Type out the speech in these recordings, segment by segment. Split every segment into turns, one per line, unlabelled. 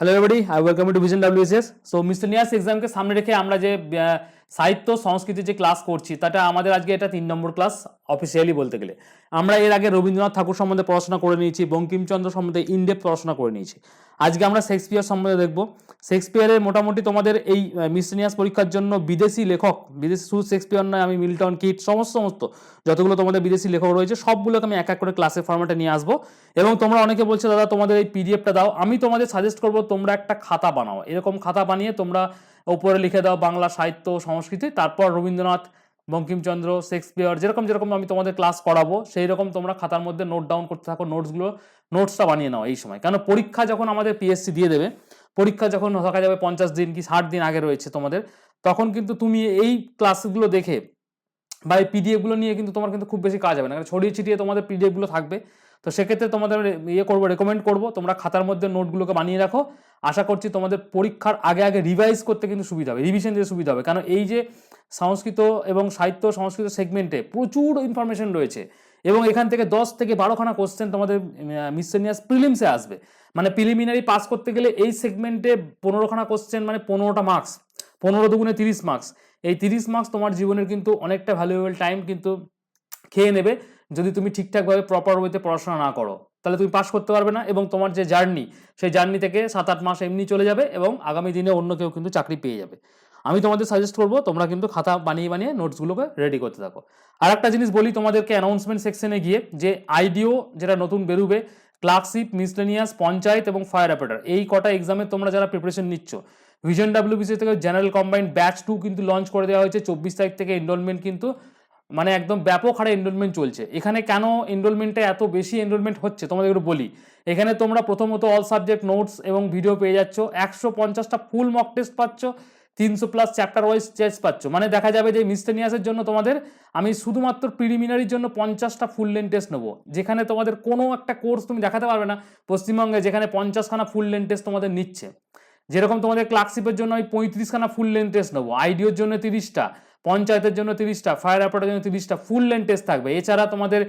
Hello everybody I welcome to vision W S S so miscellaneous এক্সামকে সামনে রেখে আমরা যে সাহিত্য সংস্কৃতি যে ক্লাস করছি তাটা আমাদের আজকে এটা তিন নম্বর ক্লাস অফিসিয়ালি বলতে গেলে আমরা এর আগে রবীন্দ্রনাথ ঠাকুর সম্বন্ধে পড়াশোনা করে নিয়েছি, বঙ্কিমচন্দ্র সম্বন্ধে ইনডেপ পড়াশোনা করে নিয়েছি। আজকে আমরা শেক্সপিয়ার সম্বন্ধে দেখব। শেক্সপিয়ারের মোটামুটি তোমাদের এই মিসলেনিয়াস পরীক্ষার জন্য বিদেশি লেখক, বিদেশি শুধু শেক্সপিয়ার নয়, আমি মিল্টন কিট, সমস্ত সমস্ত যতগুলো তোমাদের বিদেশি লেখক রয়েছে, সবগুলোকে আমি এক এক করে ক্লাসের ফরম্যাটে নিয়ে আসব। এবং তোমরা অনেকে বলছো, দাদা, তোমাদের এই পিডিএফটা দাও। আমি তোমাদের সাজেস্ট করব, তোমরা একটা খাতা বানাও। এরকম খাতা বানিয়ে তোমরা ওপরে লিখে দাও বাংলা সাহিত্য, সংস্কৃতি, তারপর রবীন্দ্রনাথ বঙ্কিমচন্দ্র, শেক্সপিয়ার, যেরকম যেরকম আমি তোমাদের ক্লাস করাবো সেই রকম তোমরা খাতার মধ্যে নোট ডাউন করতে থাকো নোটসগুলো নোটসটা বানিয়ে নাও এই সময়। কেন পরীক্ষা যখন আমাদের পিএসসি দিয়ে দেবে, পরীক্ষা যখন থাকা যাবে পঞ্চাশ দিন কি ষাট দিন আগে রয়েছে তোমাদের, তখন কিন্তু তুমি এই ক্লাসগুলো দেখে বা এই পিডিএফগুলো নিয়ে কিন্তু তোমার কিন্তু খুব বেশি কাজ হবে না। কারণ ছড়িয়ে ছিটিয়ে তোমাদের পিডিএফগুলো থাকবে। তো সেক্ষেত্রে তোমাদের ইয়ে করব রেকমেন্ড করব, তোমরা খাতার মধ্যে নোটগুলোকে বানিয়ে রাখো। আশা করছি তোমাদের পরীক্ষার আগে আগে রিভাইজ করতে কিন্তু সুবিধা হবে রিভিশন দিতে সুবিধা হবে। কারণ এই যে সংস্কৃত এবং সাহিত্য সংস্কৃত সেগমেন্টে প্রচুর ইনফরমেশন রয়েছে এবং এখান থেকে দশ থেকে বারোখানা কোশ্চেন তোমাদের মিসেনিয়াস প্রিলিমসে আসবে। মানে প্রিলিমিনারি পাস করতে গেলে এই সেগমেন্টে পনেরোখানা কোশ্চেন মানে পনেরোটা মার্কস পনেরো দুগুণে তিরিশ মার্কস এই তিরিশ মার্কস তোমার জীবনের কিন্তু অনেকটা ভ্যালুয়েবল টাইম কিন্তু খেয়ে নেবে। যদি তুমি ঠিকঠাকভাবে প্রপার ওয়েতে পড়াশোনা না করো, তাহলে তুমি পাশ করতে পারবে না এবং তোমার যে জার্নি সেই জার্নি থেকে সাত আট মাস এমনি চলে যাবে এবং আগামী দিনে অন্য কেউ কিন্তু চাকরি পেয়ে যাবে। আমি তোমাদের সাজেস্ট করব, তোমরা কিন্তু খাতা বানিয়ে বানিয়ে নোটসগুলোকে রেডি করতে থাকো। আর একটা জিনিস বলি তোমাদেরকে অ্যানাউন্সমেন্ট সেকশনে গিয়ে, যে আইডিও যেটা নতুন বেরোবে ক্লার্কশিপ মিসলেনিয়াস পঞ্চায়েত এবং ফায়ার অ্যাপারেটার এই কটা এক্সামে তোমরা যারা প্রিপারেশন নিচ্ছ ভিশন ডাব্লিউবিসি থেকে জেনারেল কম্বাইন্ড ব্যাচ টু কিন্তু লঞ্চ করে দেওয়া হয়েছে, চব্বিশ তারিখ থেকে এনরোলমেন্ট কিন্তু মানে একদম ব্যাপক হারে এনরোলমেন্ট চলছে। এখানে কেন এনরোলমেন্টে এত বেশি এনরোলমেন্ট হচ্ছে? তোমাদের একটু বলি। এখানে তোমরা প্রথমত অল সাবজেক্ট নোটস এবং ভিডিও পেয়ে যাচ্ছ। একশো পঞ্চাশটা ফুল মক টেস্ট পাচ্ছ। তিনশো প্লাস চ্যাপ্টার ওয়াইজ টেস্ট পাচ্ছ। মানে দেখা যাবে যে মিস্টেনিয়াসের জন্য তোমাদের আমি শুধুমাত্র প্রিলিমিনারির জন্য পঞ্চাশটা ফুল লেন টেস্ট নেব। যেখানে তোমাদের কোনো একটা কোর্স তুমি দেখাতে পারবে না। পশ্চিমবঙ্গে যেখানে পঞ্চাশখানা ফুল লেন টেস্ট তোমাদের নিচ্ছে। যেরকম তোমাদের ক্লার্কশিপের জন্য আমি পঁয়ত্রিশখানা ফুল লেন টেস্ট নেব। আইডিওর জন্য তিরিশটা। পঞ্চায়েতের জন্য তিরিশটা ফায়ার অ্যাপারের জন্য তিরিশটা ফুল লেন টেস্ট থাকবে। এছাড়া তোমাদের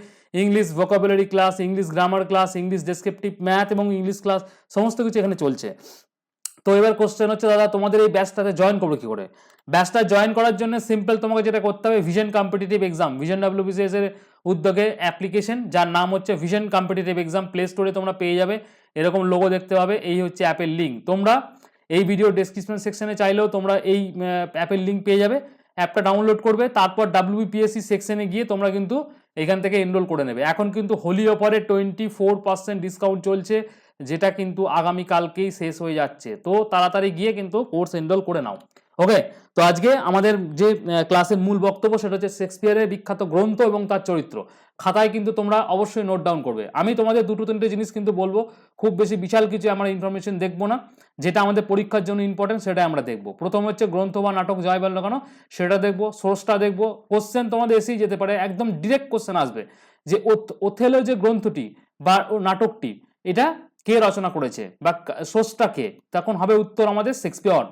English vocabulary class English grammar class English descriptive math এবং ইংলিশ ক্লাস সমস্ত কিছু এখানে চলছে। তো এবার কোশ্চেন হচ্ছে, দাদা, তোমাদের এই ব্যাচটাতে জয়েন করব কী করে? ব্যাচটা জয়েন করার জন্য সিম্পল তোমাকে যেটা করতে হবে vision competitive exam vision WBCS এর উদ্যোগে অ্যাপ্লিকেশন যার নাম হচ্ছে ভিশন কম্পিটিটিভ এক্সাম প্লে স্টোরে তোমরা পেয়ে যাবে, এরকম লোগো দেখতে পাবে, এই হচ্ছে অ্যাপের লিঙ্ক তোমরা এই ভিডিও ডেসক্রিপশন সেকশনে চাইলেও তোমরা এই অ্যাপের লিঙ্ক পেয়ে যাবে। অ্যাপটা ডাউনলোড করবে, তারপর ডাব্লিউবিপিএসসি সেকশনে গিয়ে তোমরা কিন্তু এখান থেকে এনরোল করে নেবে। এখন কিন্তু হোলি অফারে টোয়েন্টি ফোর পার্সেন্ট ডিসকাউন্ট চলছে, যেটা কিন্তু আগামীকালকেই শেষ হয়ে যাচ্ছে। তো তাড়াতাড়ি গিয়ে কিন্তু কোর্স এনরোল করে নাও। ওকে তো আজকে আমাদের যে ক্লাসের মূল বক্তব্য, সেটা হচ্ছে শেক্সপিয়ারের বিখ্যাত গ্রন্থ এবং তার চরিত্র। খাতায় কিন্তু তোমরা অবশ্যই নোট ডাউন করবে। আমি তোমাদের দুটো তিনটে জিনিস কিন্তু বলব। খুব বেশি বিশাল কিছু আমরা ইনফরমেশন দেখব না। যেটা আমাদের পরীক্ষার জন্য ইম্পর্টেন্ট সেটাই আমরা দেখব। প্রথম হচ্ছে গ্রন্থ বা নাটক জয় বল না কেন, সেটা দেখব সোর্সটা দেখব। কোশ্চেন তোমাদের এসেই যেতে পারে, একদম ডিরেক্ট কোশ্চেন আসবে। যে ওথ- ওথেলো যে গ্রন্থটি বা নাটকটি, এটা কে রচনা করেছে বা সোর্সটা কে? তখন হবে উত্তর আমাদের শেক্সপিয়র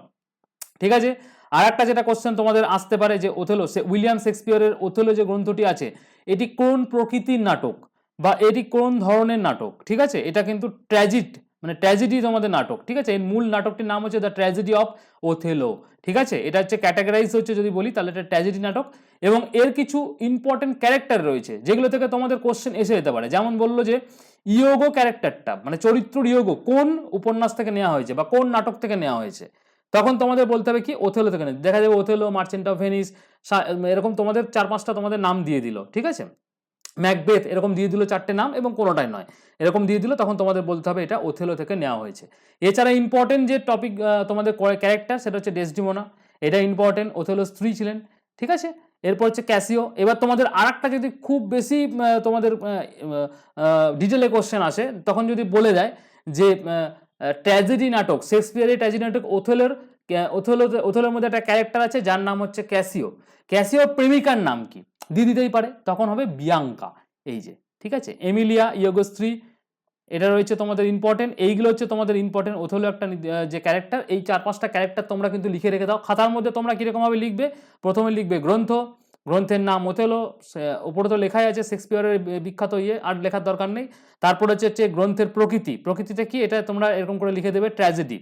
ঠিক আছে? আর একটা যেটা কোশ্চেন তোমাদের আসতে পারে যে ওথেলো সে উইলিয়াম শেক্সপিয়রের ওথেলো যে গ্রন্থটি আছে, এটি কোন প্রকৃতির নাটক বা এটি কোন ধরনের নাটক? ঠিক আছে? এটা কিন্তু ট্র্যাজিড মানে ট্র্যাজেডি তোমাদের নাটক, ঠিক আছে? এর মূল নাটকটির নাম হচ্ছে দ্য ট্র্যাজেডি অফ ওথেলো ঠিক আছে? এটা হচ্ছে ক্যাটাগরাইজ হচ্ছে যদি বলি, তাহলে এটা ট্র্যাজেডি নাটক। এবং এর কিছু ইম্পর্টেন্ট ক্যারেক্টার রয়েছে, যেগুলো থেকে তোমাদের কোশ্চেন এসে যেতে পারে। যেমন বলল যে ইয়োগো ক্যারেক্টারটা মানে চরিত্র ইয়োগো কোন উপন্যাস থেকে নেওয়া হয়েছে বা কোন নাটক থেকে নেওয়া হয়েছে? তখন তোমাদের বলতে হবে কি ওথেলো থেকে। দেখা যাবে ওথেলো মার্চেন্ট অফ ভেনিস এরকম তোমাদের চার পাঁচটা তোমাদের নাম দিয়ে দিল, ঠিক আছে? ম্যাকবেথ এরকম দিয়ে দিল চারটে নাম এবং কোনোটাই নয়। এরকম দিয়ে দিল, তখন তোমাদের বলতে হবে এটা ওথেলো থেকে নেওয়া হয়েছে। এছাড়া ইম্পর্টেন্ট যে টপিক তোমাদের ক্যারেক্টার সেটা হচ্ছে ডেসডিমোনা এটা ইম্পর্টেন্ট ওথেলো স্ত্রী ছিলেন, ঠিক আছে? এরপর হচ্ছে ক্যাসিও এবার তোমাদের আর যদি খুব বেশি তোমাদের ডিটেলে কোশ্চেন আসে, তখন যদি বলে দেয় যে ট্র্যাজেডি নাটক শেক্সপিয়ারের ট্র্যাজেডি নাটক ওথেলোর ওথেলো ওথেলোর মধ্যে একটা ক্যারেক্টার আছে, যার নাম হচ্ছে ক্যাসিও ক্যাসিও প্রেমিকার নাম কি? দিয়ে দিতেই পারে, তখন হবে বিয়াঙ্কা এই যে, ঠিক আছে? এমিলিয়া ইয়োগোস্ত্রী এটা রয়েছে তোমাদের ইম্পর্টেন্ট এইগুলো হচ্ছে তোমাদের ইম্পর্টেন্ট ওথেলো একটা যে ক্যারেক্টার এই চার পাঁচটা ক্যারেক্টার তোমরা কিন্তু লিখে রেখে দাও। খাতার মধ্যে তোমরা কীরকমভাবে লিখবে? প্রথমে লিখবে গ্রন্থ গ্রন্থের নাম ওথেলো ওপরে তো লেখাই আছে শেক্সপিয়ারের বিখ্যাত ইয়ে আর লেখার দরকার নেই। তারপর হচ্ছে হচ্ছে গ্রন্থের প্রকৃতি। প্রকৃতিটা কি? এটা তোমরা এরকম করে লিখে দেবে, ট্র্যাজেডি।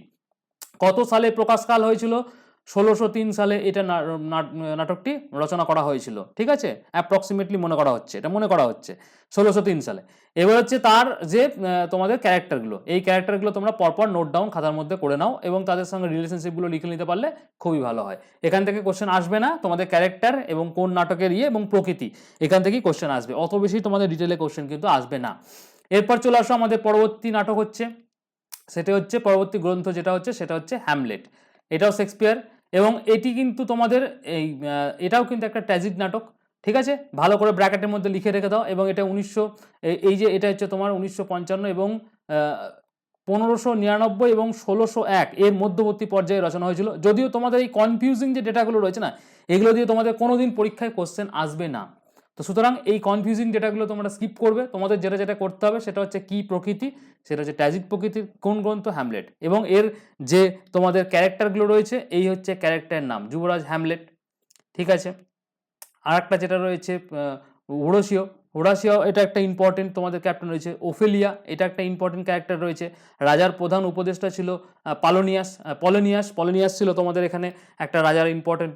কত সালে প্রকাশকাল হয়েছিল? ষোলোশো তিন সালে এটা নাটকটি রচনা করা হয়েছিল, ঠিক আছে? অ্যাপ্রক্সিমেটলি মনে করা হচ্ছে, এটা মনে করা হচ্ছে, ষোলোশো তিন সালে। এবার হচ্ছে তার যে তোমাদের ক্যারেক্টারগুলো, এই ক্যারেক্টারগুলো তোমরা পরপর নোট ডাউন খাতার মধ্যে করে নাও এবং তাদের সঙ্গে রিলেশনশিপগুলো লিখে নিতে পারলে খুবই ভালো হয়। এখান থেকে কোশ্চেন আসবে না, তোমাদের ক্যারেক্টার এবং কোন নাটকের ইয়ে এবং প্রকৃতি, এখান থেকেই কোশ্চেন আসবে। অত বেশি তোমাদের ডিটেলে কোশ্চেন কিন্তু আসবে না। এরপর চলে আসো আমাদের পরবর্তী নাটক হচ্ছে, সেটা হচ্ছে পরবর্তী গ্রন্থ যেটা হচ্ছে, সেটা হচ্ছে হ্যামলেট এটাও শেক্সপিয়ার এবং এটি কিন্তু তোমাদের এই এটাও কিন্তু একটা ট্র্যাজিক নাটক, ঠিক আছে? ভালো করে ব্র্যাকেটের মধ্যে লিখে রেখে দাও এবং এটা উনিশশো এই যে এটা হচ্ছে তোমার উনিশশো পঞ্চান্ন এবং পনেরোশো নিরানব্বই এবং ষোলোশো এক এর মধ্যবর্তী পর্যায়ে রচনা হয়েছিল। যদিও তোমাদের এই কনফিউজিং যে ডেটাগুলো রয়েছে না, এগুলো দিয়ে তোমাদের কোনো দিন পরীক্ষায় কোশ্চেন আসবে না। তো সুতরাং এই কনফিউজিং ডেটাগুলো তোমরা স্কিপ করবে। তোমাদের যেটা যেটা করতে হবে সেটা হচ্ছে কি প্রকৃতি, সেটা হচ্ছে ট্যাজিক প্রকৃতির কোন গ্রন্থ হ্যামলেট এবং এর যে তোমাদের ক্যারেক্টারগুলো রয়েছে, এই হচ্ছে ক্যারেক্টারের নাম, যুবরাজ হ্যামলেট ঠিক আছে? আর একটা যেটা রয়েছে হোড়াসিও হোড়াসিও এটা একটা ইম্পর্টেন্ট তোমাদের ক্যাপ্টেন রয়েছে। ওফেলিয়া এটা একটা ইম্পর্টেন্ট ক্যারেক্টার রয়েছে। রাজার প্রধান উপদেষ্টা ছিল পালোনিয়াস পলোনিয়াস পলোনিয়াস ছিল তোমাদের এখানে একটা রাজার ইম্পর্টেন্ট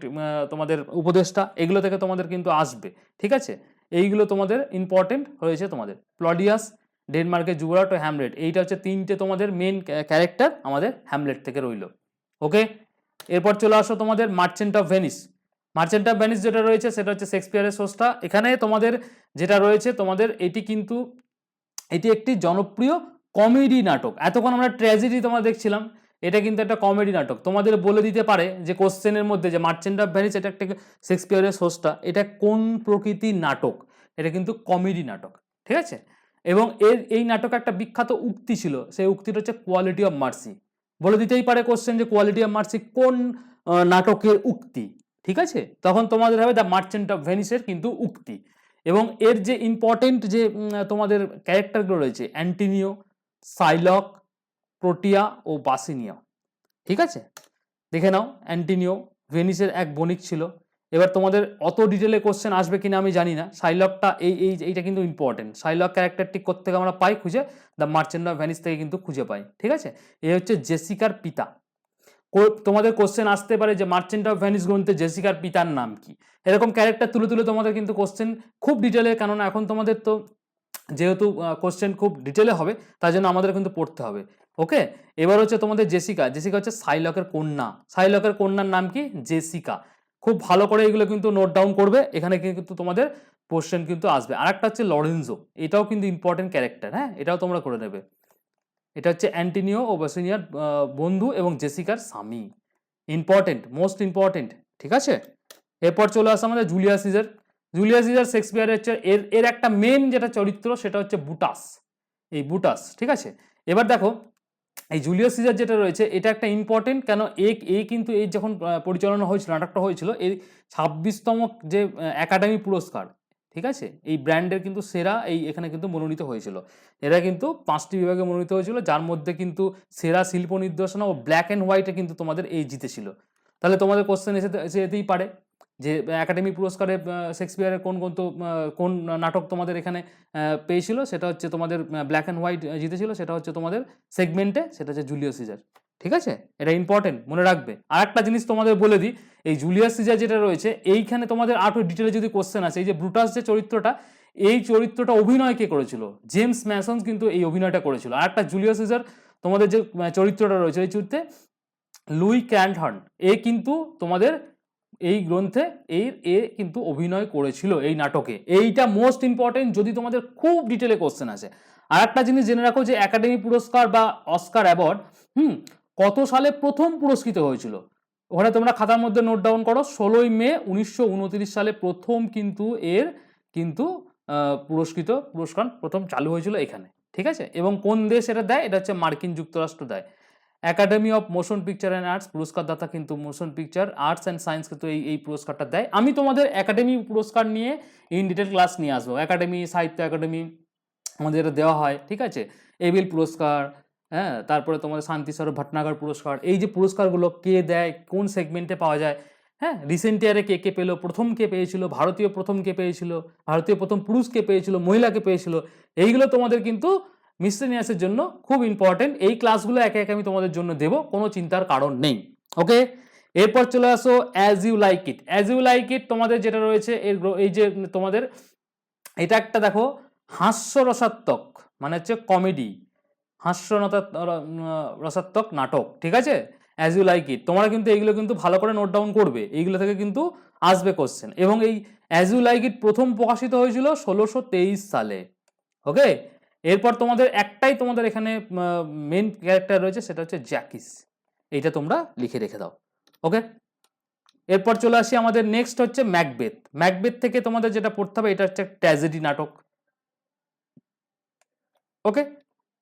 তোমাদের উপদেষ্টা। এগুলো থেকে তোমাদের কিন্তু আসবে, ঠিক আছে? এইগুলো তোমাদের ইম্পর্টেন্ট হয়েছে তোমাদের। প্লডিয়াস ডেনমার্কের যুবরাট ও হ্যামলেট এইটা হচ্ছে তিনটে তোমাদের মেন ক্যারেক্টার আমাদের হ্যামলেট থেকে রইল। ওকে এরপর চলে আসো তোমাদের merchant of Venice merchant of Venice যেটা রয়েছে, সেটা হচ্ছে শেক্সপিয়ারের সোর্সটা এখানে তোমাদের যেটা রয়েছে তোমাদের, এটি কিন্তু, এটি একটি জনপ্রিয় কমেডি নাটক। এতক্ষণ আমরা ট্র্যাজেডি তোমরা দেখছিলাম, এটা কিন্তু একটা কমেডি নাটক। তোমাদের বলে দিতে পারে যে কোশ্চেনের মধ্যে যে মার্চেন্ট অফ ভ্যানিস এটা একটা শেক্সপিয়ারের সোর্সটা এটা কোন প্রকৃতির নাটক? এটা কিন্তু কমেডি নাটক, ঠিক আছে? এবং এর, এই নাটকে একটা বিখ্যাত উক্তি ছিল, সেই উক্তিটা হচ্ছে কোয়ালিটি অফ মার্সি বলে দিতেই পারে কোশ্চেন যে কোয়ালিটি অফ মার্সি কোন নাটকের উক্তি, ঠিক আছে? তখন তোমাদের হবে দ্য মার্চেন্ট অফ ভেনিসের কিন্তু উক্তি। এবং এর যে ইম্পর্টেন্ট যে তোমাদের ক্যারেক্টারগুলো রয়েছে অ্যান্টিনিও সাইলক প্রোটিয়া ও বাসিনিয়া ঠিক আছে? দেখে নাও অ্যান্টিনিও ভেনিসের এক বণিক ছিল। এবার তোমাদের অত ডিটেলে কোশ্চেন আসবে কিনা আমি জানি না। সাইলকটা এই এই, এইটা কিন্তু ইম্পর্টেন্ট সাইলক ক্যারেক্টারটি কোথেকে আমরা পাই? খুঁজে দ্য মার্চেন্ট অফ ভ্যানিস থেকে কিন্তু খুঁজে পাই। ঠিক আছে? এ হচ্ছে জেসিকার পিতা। তোমাদের কোশ্চেন আসতে পারে যে মার্চেন্ট অফ ভ্যানিস গ্রন্থে জেসিকার পিতার নাম কি? এরকম ক্যারেক্টার তুলে তুলে তোমাদের কিন্তু কোশ্চেন খুব ডিটেলে কেননা এখন তোমাদের তো যেহেতু কোশ্চেন খুব ডিটেলে হবে, তার জন্য আমাদের কিন্তু পড়তে হবে। ওকে এবার হচ্ছে তোমাদের জেসিকা। জেসিকা হচ্ছে সাইলকের কন্যা। সাইলকের কন্যার নাম কি? জেসিকা। খুব ভালো করে এগুলো কিন্তু নোট ডাউন করবে, এখানে কিন্তু তোমাদের কোশ্চেন কিন্তু আসবে। আর একটা হচ্ছে লরেন্সো এটাও কিন্তু ইম্পর্টেন্ট ক্যারেক্টার হ্যাঁ? এটাও তোমরা করে নেবে। এটা হচ্ছে অ্যান্টিনিও ও বাসিনিয়ার বন্ধু এবং জেসিকার স্বামী। ইম্পর্টেন্ট মোস্ট ইম্পর্টেন্ট ঠিক আছে? এরপর চলে আসে আমাদের জুলিয়াস সিজার। জুলিয়াস সিজার শেক্সপিয়ারের হচ্ছে, এর এর একটা মেন যেটা চরিত্র সেটা হচ্ছে বুটাস। এই বুটাস, ঠিক আছে? এবার দেখো, এই জুলিয়াস সিজার যেটা রয়েছে, এটা একটা ইম্পর্টেন্ট কেন? এ এ কিন্তু এই যখন পরিচালনা হয়েছিল, নাটকটা হয়েছিল, এই ছাব্বিশতম যে একাডেমি পুরস্কার ঠিক আছে? এই ব্র্যান্ডের কিন্তু সেরা এই এখানে কিন্তু মনোনীত হয়েছিল। এরা কিন্তু পাঁচটি বিভাগে মনোনীত হয়েছিল, যার মধ্যে কিন্তু সেরা শিল্প নির্দেশনা ও ব্ল্যাক অ্যান্ড হোয়াইটে কিন্তু তোমাদের এই জিতেছিল। তাহলে তোমাদের কোশ্চেন এসে এসে যেতেই পারে যে একাডেমি পুরস্কারে শেক্সপিয়ারের কোন কোন তো কোন নাটক তোমাদের এখানে পেয়েছিল? সেটা হচ্ছে তোমাদের ব্ল্যাক অ্যান্ড হোয়াইট জিতেছিল, সেটা হচ্ছে তোমাদের সেগমেন্টে সেটা হচ্ছে জুলিয়াস সিজার ঠিক আছে? এটা ইম্পর্টেন্ট মনে রাখবে। আর একটা জিনিস তোমাদের বলে দিই, এই জুলিয়াস সিজার যেটা রয়েছে, এইখানে তোমাদের আরও ডিটেলে যদি কোশ্চেন আছে এই যে ব্রুটাস যে চরিত্রটা, এই চরিত্রটা অভিনয় কে করেছিল? জেমস ম্যাসন্স কিন্তু এই অভিনয়টা করেছিল। আর একটা জুলিয়াস সিজার, তোমাদের যে চরিত্রটা রয়েছে, এই চরিত্রে লুই ক্যান্টহার্ন, এ কিন্তু তোমাদের এই গ্রন্থে এই এ কিন্তু অভিনয় করেছিল এই নাটকে। এইটা মোস্ট ইম্পর্টেন্ট যদি তোমাদের খুব ডিটেলে কোশ্চেন আছে আর একটা জিনিস জেনে রাখো যে একাডেমি পুরস্কার বা অস্কার অ্যাওয়ার্ড হুম কত সালে প্রথম পুরস্কৃত হয়েছিল? ওখানে তোমরা খাতার মধ্যে নোট ডাউন করো, ষোলোই মে উনিশশো উনত্রিশ সালে প্রথম কিন্তু এর কিন্তু পুরস্কৃত পুরস্কার প্রথম চালু হয়েছিল এখানে, ঠিক আছে? এবং কোন দেশ এটা দেয়? এটা হচ্ছে মার্কিন যুক্তরাষ্ট্র দেয়। Academy of motion picture and arts পুরস্কার দাতা কিন্তু motion picture arts and science কিন্তু এই এই পুরস্কারটা দেয়। আমি তোমাদের একাডেমি পুরস্কার নিয়ে ইন ডিটেল ক্লাস নিয়ে আসব। একাডেমি সাহিত্য একাডেমি আমাদের দেওয়া হয়, ঠিক আছে? এবিল পুরস্কার হ্যাঁ তারপরে তোমাদের শান্তি স্বরূপ ভটনাগর পুরস্কার। এই যে পুরস্কারগুলো কে দেয়, কোন সেগমেন্টে পাওয়া যায় হ্যাঁ রিসেন্ট ইয়ারে কে কে পেল, প্রথম কে পেয়েছিল, ভারতীয় প্রথম কে পেয়েছিল, ভারতীয় প্রথম পুরুষ কে পেয়েছিল মহিলাকে পেয়েছিল, এইগুলো তোমাদের কিন্তু মিসলেনিয়াসের জন্য খুব ইম্পর্টেন্ট এই ক্লাসগুলো একে একে আমি তোমাদের জন্য দেব, কোনো চিন্তার কারণ নেই ওকে এরপর চলে আসো as you like it as you like it তোমাদের যেটা রয়েছে, এর এই যে তোমাদের, এটা একটা দেখো, হাস্যরসাত্মক মানে হচ্ছে কমেডি হাস্য রসাত্মক নাটক, ঠিক আছে? অ্যাজ ইউ লাইক ইট তোমরা কিন্তু এইগুলো কিন্তু ভালো করে নোট ডাউন করবে। এইগুলো থেকে কিন্তু আসবে কোশ্চেন এবং এই অ্যাজ ইউ লাইক ইট প্রথম প্রকাশিত হয়েছিল ষোলোশো তেইশ সালে ওকে এরপর তোমাদের একটাই তোমাদের এখানে মেন ক্যারেক্টার রয়েছে, সেটা হচ্ছে জ্যাকিস এইটা তোমরা লিখে রেখে দাও ওকে এরপর চলে আসি আমাদের নেক্সট হচ্ছে ম্যাকবেথ ম্যাকবেথ থেকে তোমাদের যেটা পড়তে হবে, এটা হচ্ছে ট্র্যাজেডি নাটক ওকে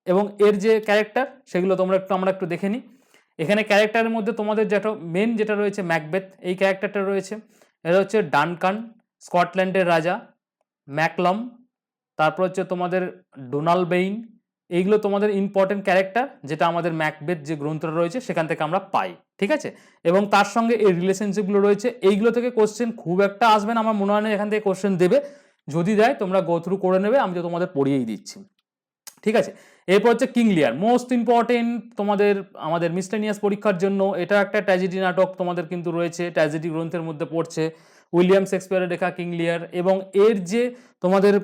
এবং এর যে ক্যারেক্টার সেগুলো তোমরা একটু আমরা একটু দেখে নিই। এখানে ক্যারেক্টারের মধ্যে তোমাদের যেটা মেন যেটা রয়েছে ম্যাকবেথ এই ক্যারেক্টারটা রয়েছে। এটা হচ্ছে ডানকান স্কটল্যান্ডের রাজা ম্যাকলম তারপর হচ্ছে তোমাদের ডোনাল্ড বেইন এইগুলো তোমাদের ইম্পর্টেন্ট ক্যারেক্টার যেটা আমাদের ম্যাকবেথ যে গ্রন্থটা রয়েছে, সেখান থেকে আমরা পাই। ঠিক আছে? এবং তার সঙ্গে এই রিলেশনশিপগুলো রয়েছে। এইগুলো থেকে কোশ্চেন খুব একটা আসবে না, আমার মনে হয় না এখান থেকে কোশ্চেন দেবে। যদি দেয়, তোমরা গো থ্রু করে নেবে, আমি তো তোমাদের পড়িয়েই দিচ্ছি। ঠিক আছে? এরপর হচ্ছে কিং লিয়ার মোস্ট ইম্পর্টেন্ট তোমাদের, আমাদের মিসলেনিয়াস পরীক্ষার জন্য। এটা একটা ট্র্যাজেডি নাটক তোমাদের কিন্তু রয়েছে ট্র্যাজেডি গ্রন্থের মধ্যে পড়ছে। উইলিয়াম শেক্সপিয়ারের লেখা কিং লিয়ার এবং এর যে তোমাদের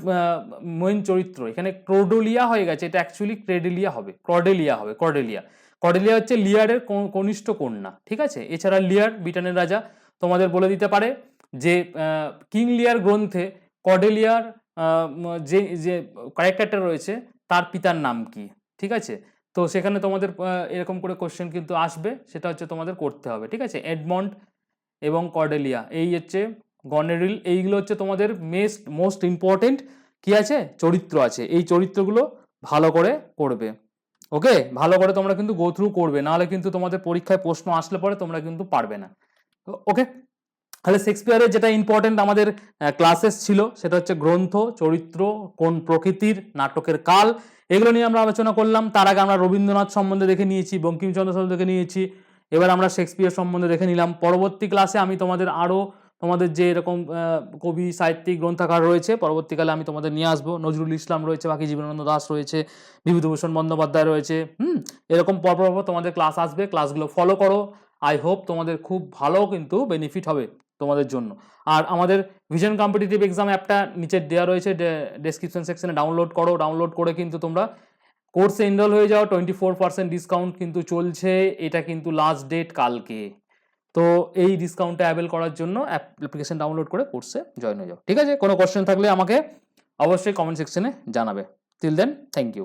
মেইন চরিত্র, এখানে ক্রোডোলিয়া হয়ে গেছে। এটা অ্যাকচুয়ালি ক্রেডেলিয়া হবে ক্রডেলিয়া হবে ক্রডেলিয়া ক্রডেলিয়া হচ্ছে লিয়ারের কনিষ্ঠ কন্যা, ঠিক আছে? এছাড়া লিয়ার ব্রিটেনের রাজা, তোমাদের বলে দিতে পারে যে কিং লিয়ার গ্রন্থে কর্ডেলিয়ার যে যে ক্যারেক্টারটা রয়েছে তার পিতার নাম কি? ঠিক আছে? তো সেখানে তোমাদের এরকম করে কোশ্চেন কিন্তু আসবে। সেটা হচ্ছে তোমাদের করতে হবে। ঠিক আছে? এডমন্ড এবং কর্ডেলিয়া এই হচ্ছে গনেরিল এইগুলো হচ্ছে তোমাদের মেস্ট মোস্ট ইম্পর্টেন্ট কি আছে? চরিত্র আছে। এই চরিত্রগুলো ভালো করে করবে। ওকে ভালো করে তোমরা কিন্তু গো থ্রু করবে। নাহলে কিন্তু তোমাদের পরীক্ষায় প্রশ্ন আসলে পরে তোমরা কিন্তু পারবে না। ওকে তাহলে শেক্সপিয়ারের যেটা ইম্পর্টেন্ট আমাদের ক্লাসেস ছিল, সেটা হচ্ছে গ্রন্থ, চরিত্র, কোন প্রকৃতির, নাটকের কাল, এগুলো নিয়ে আমরা আলোচনা করলাম। তার আগে আমরা রবীন্দ্রনাথ সম্বন্ধে দেখে নিয়েছি, বঙ্কিমচন্দ্র সম্বন্ধে দেখে নিয়েছি, এবার আমরা শেক্সপিয়ার সম্বন্ধে দেখে নিলাম। পরবর্তী ক্লাসে আমি তোমাদের আরও তোমাদের যে এরকম কবি, সাহিত্যিক গ্রন্থাগার রয়েছে, পরবর্তীকালে আমি তোমাদের নিয়ে আসব। নজরুল ইসলাম রয়েছে, বাকি জীবনানন্দ দাস রয়েছে, বিভূতিভূষণ বন্দ্যোপাধ্যায় রয়েছে, হুম, এরকম পরপর পর তোমাদের ক্লাস আসবে। ক্লাসগুলো ফলো করো। আই হোপ তোমাদের খুব ভালো কিন্তু বেনিফিট হবে। তোমাদের জন্য। আর আমাদের ভিশন কম্পিটিটিভ এক্সাম অ্যাপটা নিচে দেওয়া রয়েছে ডেসক্রিপশন সেকশনে ডাউনলোড করো ডাউনলোড করে কিন্তু তোমরা কোর্সে এনরোল হয়ে যাও টোয়েন্টি ফোর পার্সেন্ট ডিসকাউন্ট কিন্তু চলছে, এটা কিন্তু লাস্ট ডেট কালকে। তো এই ডিসকাউন্টটা অ্যাভেল করার জন্য অ্যাপ্লিকেশন ডাউনলোড করে কোর্সে জয়েন হয়ে যাও। ঠিক আছে? কোনো কোশ্চেন থাকলে আমাকে অবশ্যই কমেন্ট সেকশনে জানাবে। Till then thank you